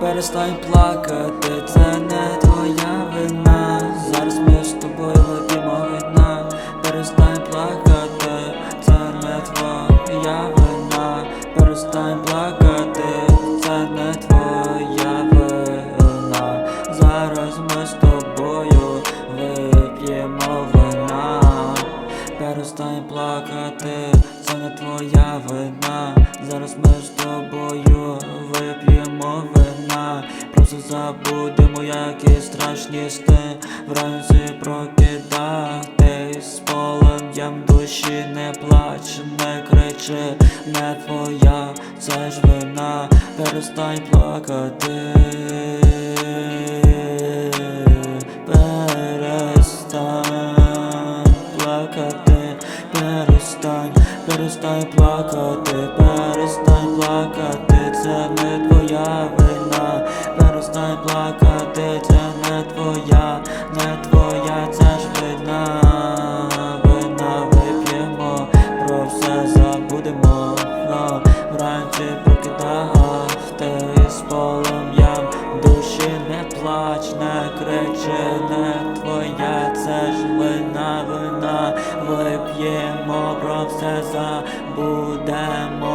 перестань плакати, це не твоя вина. Зараз ми з тобою вип'ємо вина. Перестань плакати, це не твоя вина. Перестань плакати, це не твоя вина. Зараз ми з тобою вип'ємо вина. Перестань плакати, це не твоя вина. Зараз ми з тобою вип'ємо вина. Просто забудемо, які страшні сни. Вранці прокидатись з полум'ям душі. Не плач, не кричи, не твоя, це ж вина, перестань плакати. Перестань плакати, перестань, перестань плакати, перестань плакати, це не твоя вина, плакати, це не твоя, не твоя, це ж вина, вина вип'ємо, про все забудемо, но вранці прокидати з полум'ям душі не плач, не кричи, не твоя, це ж вина, вина, вип'ємо, про все забудемо,